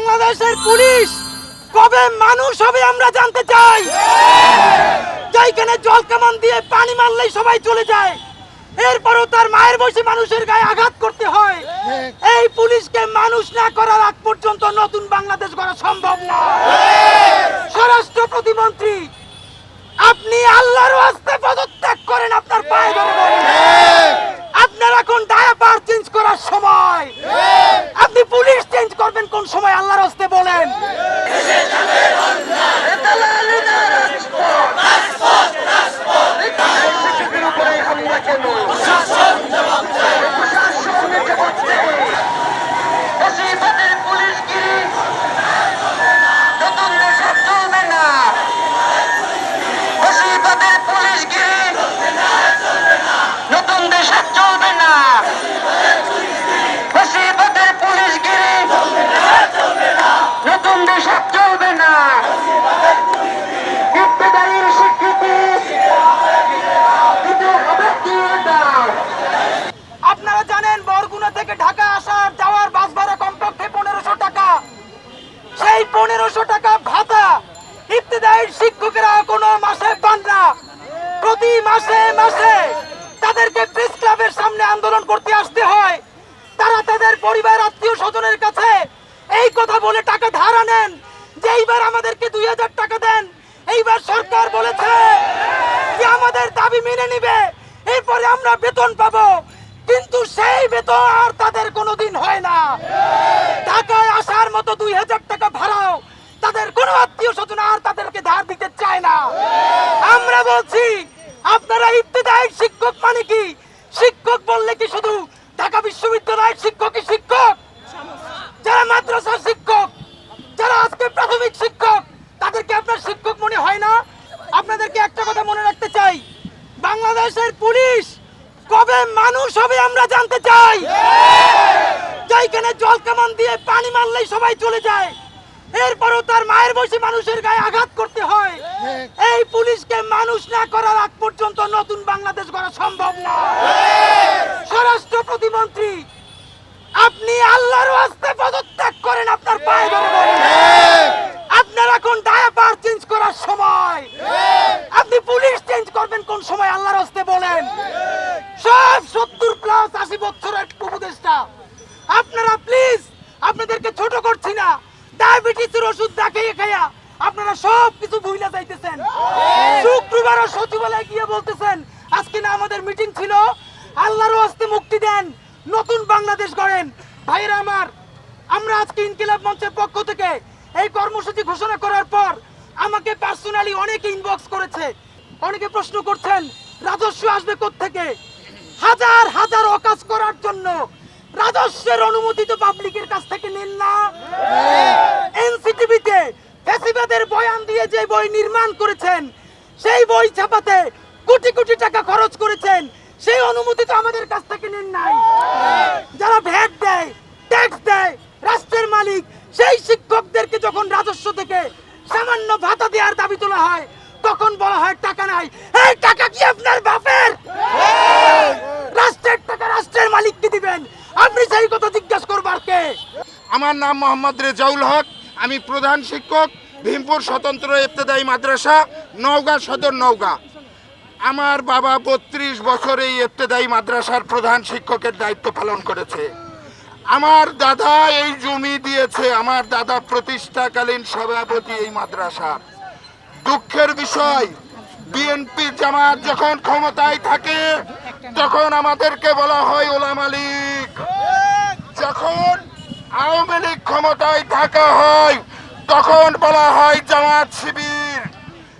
বাংলাদেশের পুলিশ কবে মানুষ হবে আমরা জানতে চাই। যেখানে জল কামান দিয়ে পানি মারলেই সবাই চলে যায়। এরপরও তার মায়ের বসে মানুষের গায়ে আঘাত করতে হয়। এই পুলিশকে মানুষ না করার আগ পর্যন্ত নতুন বাংলাদেশ করা সম্ভব না স্বরাষ্ট্র প্রতিমন্ত্রী আপনি আল্লাহর ওয়াস্তে পদত্যাগ করেন আপনার পায়ে ধরে বলি। আপনার এখন ডায়াপার চেঞ্জ করার সময় আপনি পুলিশ কোন সময় আল্লাহর হস্তে দেশে চলবে না। ইবতেদায়ীর স্বীকৃতি দিতে হবে দিয়ে আপনারা জানেন, বরগুনা থেকে ঢাকা আসার যাওয়ার বাস ভাড়া কমপক্ষে পনেরোশো টাকা। সেই পনেরোশো টাকা ভাতা ইবতেদায়ীর শিক্ষকেরা কোনো মাসে পান না। প্রতি মাসে মাসে তাদেরকে প্রেস ক্লাবের সামনে আন্দোলন করতে আসতে হয়। তারা তাদের পরিবার আত্মীয় স্বজনের কাছে এই কথা বলে টাকা ধার আনেন, যে এইবার আমাদেরকে দুই হাজার টাকা দেন, এইবার সরকার বলেছে যে আমাদের দাবি মেনে নিবে, এরপরে আমরা বেতন পাবো। কিন্তু সেই বেতন আর তাদের কোনোদিন হয় না। ঢাকায় আসার মতো দুই হাজার টাকা ভাড়াও তাদের কোনো আত্মীয় স্বজন আর তাদেরকে ধার দিতে চায় না। আমরা বলছি, আপনারা ইবতেদায়ী শিক্ষক মানে কি? শিক্ষক বললে কি শুধু ঢাকা বিশ্ববিদ্যালয়ের শিক্ষকই শিক্ষক যারা মাদ্রাসার শিক্ষক যারা আজকে প্রাথমিক শিক্ষক, তাদেরকে আপনার শিক্ষক মনে হয় না? আপনাদেরকে একটা কথা মনে রাখতে চাই, বাংলাদেশের পুলিশ কবে মানুষ হবে আমরা জানতে চাই। যেখানে জল কামান দিয়ে পানি মারলেই সবাই চলে যায়, এরপরও তার মায়ের বয়সী মানুষের গায়ে আঘাত করতে হয়। এই পুলিশকে মানুষ না করার আগ পর্যন্ত নতুন বাংলাদেশ গড়া সম্ভব না। স্বরাষ্ট্র প্রতিমন্ত্রী, আপনি আল্লাহর আস্তে পদত্যাগ করেন আপনার পায়ে ধরে বলি। আপনার এখন ডায়াপার চেঞ্জ করার সময়? আপনি পুলিশ চেঞ্জ করবেন কোন সময়? আল্লাহর হস্তে বলেন। সব সত্তর প্লাস আশি বছরের উপদেষ্টা। আপনারা প্লিজ আপনাদেরকে ছোট করছি না। ডায়াবেটিসের ওষুধ দেখাইয়া খাইয়া আপনারা সব কিছু ভুলে যাইতেছেন। শুক্রবার সচিবালয়ে গিয়ে বলতেছেন আজকে না আমাদের মিটিং ছিল। আল্লাহর হস্তে মুক্তি দেন। নতুন বাংলাদেশ গড়েন। ভাইরা আমার আমরা আজকে ইনকিলাব মঞ্চের পক্ষ থেকে এই কর্মসূচি ঘোষণা করার পর আমাকে পার্সোনালি অনেকে ইনবক্স করেছে। অনেকে প্রশ্ন করছেন, রাজস্ব আসবে থেকে হাজার হাজার অকাজ করার জন্য রাজস্বের অনুমতি তো পাবলিকের কাছ থেকে নিন না। এনসিটিভিতে ফ্যাসিবাদের বয়ান দিয়ে যে বই নির্মাণ করেছেন, সেই বই ছাপাতে কোটি কোটি টাকা খরচ করেছেন, সেই অনুমতি তো আমাদের কাছ থেকে নিন নাই। যারা ভ্যাট দেয় মালিক, সেই শিক্ষকদেরকে যখন রাজস্ব থেকে সামান্য ভাতা দেওয়ার দাবি তোলা হয়, তখন বলা হয় টাকা নাই। এই টাকা কি আপনার বাপের? রাষ্ট্রের টাকা রাষ্ট্রের মালিককে দিবেন। আপনি সেই কথা জিজ্ঞাসা করবার কে? আমার নাম মোহাম্মদ রেজাউল হক, আমি প্রধান শিক্ষক, ভীমপুর স্বতন্ত্র ইবতেদায়ী মাদ্রাসা, নওগাঁ সদর নওগাঁ। আমার বাবা বত্রিশ বছর এই ইবতেদায়ী মাদ্রাসার প্রধান শিক্ষকের দায়িত্ব পালন করেছে। আমার দাদা এই জমি দিয়েছে, আমার দাদা প্রতিষ্ঠাকালীন সভাপতি এই মাদ্রাসার দুঃখের বিষয় বিএনপি জামাত যখন ক্ষমতায় থাকে, তখন আমাদেরকে বলা হয় ওলা মালিক যখন আওয়ামী লীগ ক্ষমতায় থাকা হয়, তখন বলা হয় জামাত শিবির।